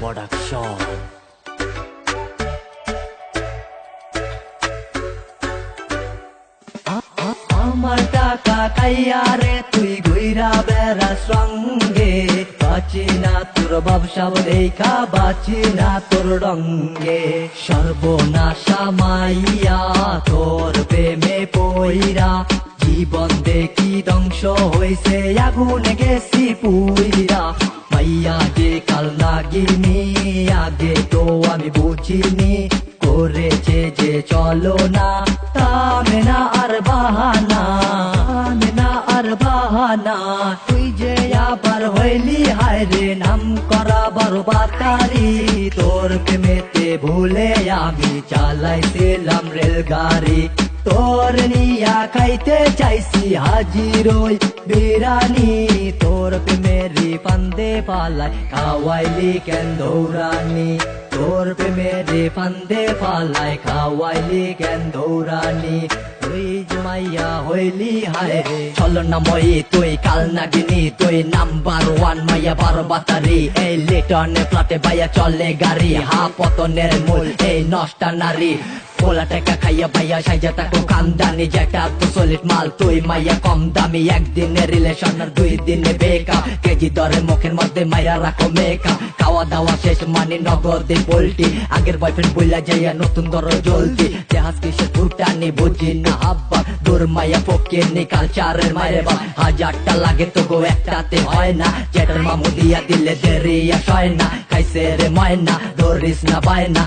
Production আমার টাকা খাইয়া রে, তুই বেড়া সঙ্গে। বাঁচি না তোর ব্যবসা দেখা বাঁচি না তোর রঙ্গে। সর্বনাশা মাইয়া তোর প্রেমে পইরা, জীবন দেখি ধ্বংস হইছে, আগুন গেছি পুইরা। নাগিনি আগে তো আমি বুঝিনি। করেছে যে চলো না তামে না আর বাহানা না আর বাহানা। তুই যে আবার হইলি, হায় রে, নাম করা বড় বাতারি তোর প্রেমেতে ভুলে আমি চালাইছিলাম রেলগাড়ি। তোর নিয়া খাইতে চাইছি হাজির বিরানি। তোর প্রেমেরি ফান্দে পালাই খাওয়াইলি কেন দৌড়ানি? তোর প্রেমেরি ফান্দে পালাই খাওয়াইলি কেন দৌড়ানি? তুই রে। কাল নাগিনি তুই, নাম্বার ওয়ান মাইয়া বারো এই চলে গাড়ি হা পতনের মূল, এই নষ্টা নারী। পোলা টাকা খাইয়া ভাইয়া সাইজা তাকো কান্দানি যেটা তো সলিড মাল, তুই মাইয়া কম দামি। একদিনে রিলেশন আর দুই দিনে বেকা কেজি দরে মুখের মধ্যে মাইরা রাখো মেকা খাওয়া দাওয়া শেষ মানে নগদে পোল্টি আগের বয়ফ্রেন্ড বইলা যাইয়া নতুন দর জলদি জাহাজ কিসে ফুটানি বুঝি না হাব্বা। দূর মাইয়া ফকির নি কালচারের মায়ের বা হাজারটা লাগে তো গো একটাতে হয় না। যেটার মামু দিয়া দিলে দেরিয়া সয় না। খাইছে রে ময়না, ধরিস না বায়না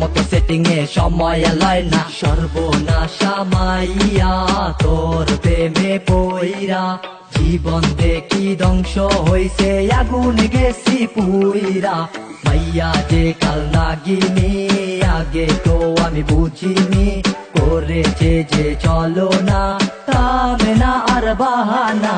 মতো সেটিং এ সময় লয় না। সর্বনাশা মাইয়া, তোর প্রেমে পইরা, জীবন দেখি ধ্বংস হইছে, আগুন গেছি পুইরা। মাইয়া, যে কাল নাগিনি, আগে তো আমি বুঝিনি, করেছে যে চলো না আর বাহানা।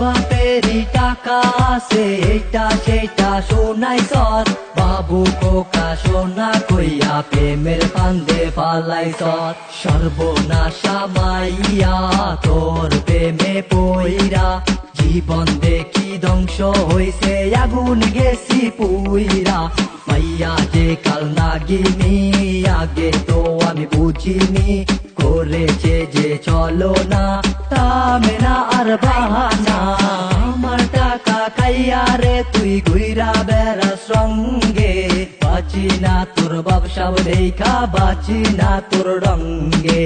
বাপেরই টাকা আছে, এটা সেটা শোনাই সর বাবু কোকা সোনা কইয়া প্রেমের ফান্দে ফালাই সর সর্বনাশা মাইয়া, তোর প্রেমে পইরা। জীবন দেখি ধ্বংস হইছে, আগুন গেছি পুইরা। মাইয়া যে কাল নাগিনি, আগে তো আমি বুঝিনি। করেছে যে চলো না না আর বাহানা আমার টাকা খাইয়া রে তুই ঘুইরা বেড়া সঙ্গে বাঁচি না তোর ব্যবসা দেখা বাঁচি না তোর রঙ্গে